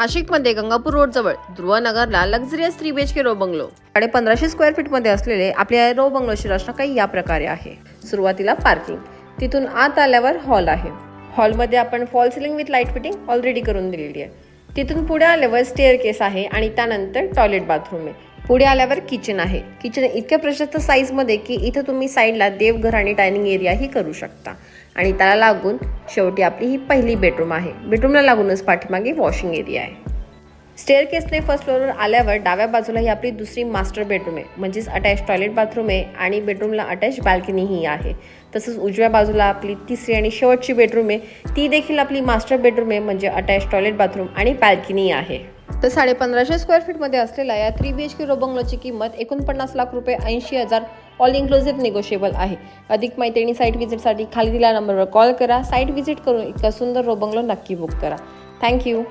नाशिकमध्ये गंगापूर रोड जवळ ध्रुवनगरला luxurious three B H K row bungalow साडे पंधराशे स्क्वेअर फीटमध्ये असलेले आपल्या रो बंगलोची रचना काही या प्रकारे आहे. सुरुवातीला पार्किंग तिथून आत आल्यावर हॉल आहे. हॉलमध्ये आपण fall ceiling with light fitting already करून दिलेली आहे. तिथून पुढे आल्यावर स्टेअर केस आहे आणि त्यानंतर टॉयलेट बाथरूम आहे. पुढे आल्यावर किचन आहे. किचन इतक्या प्रशस्त साईजमध्ये की इथं तुम्ही साईडला देवघर आणि डायनिंग एरियाही करू शकता. आणि त्याला लागून शेवटी आपली ही पहिली बेडरूम आहे. बेडरूमला लागूनच पाठीमागे वॉशिंग एरिया आहे. स्टेअर केसने फर्स्ट फ्लोअरवर आल्यावर डाव्या बाजूला ही आपली दुसरी मास्टर बेडरूम आहे. म्हणजेच अटॅच टॉयलेट बाथरूम आहे आणि बेडरूमला अटॅच बाल्कनीही आहे. तसंच उजव्या बाजूला आपली तिसरी आणि शेवटची बेडरूम आहे. ती देखील आपली मास्टर बेडरूम आहे. म्हणजे अटॅच टॉयलेट बाथरूम आणि बाल्कनी आहे. तर साडे पंधराशे स्क्वेअर फीटमध्ये असलेल्या या थ्री बी एच के रोबंगलोची किंमत एकोणपन्नास लाख रुपये ऐंशी हजार ऑल इन्क्लुझिव्ह निगोशिएबल आहे. अधिक माहिती आणि साईट व्हिजिटसाठी खाली दिल्या नंबरवर कॉल करा. साईट व्हिजिट करून इतका सुंदर रोबंगलो नक्की बुक करा. थँक्यू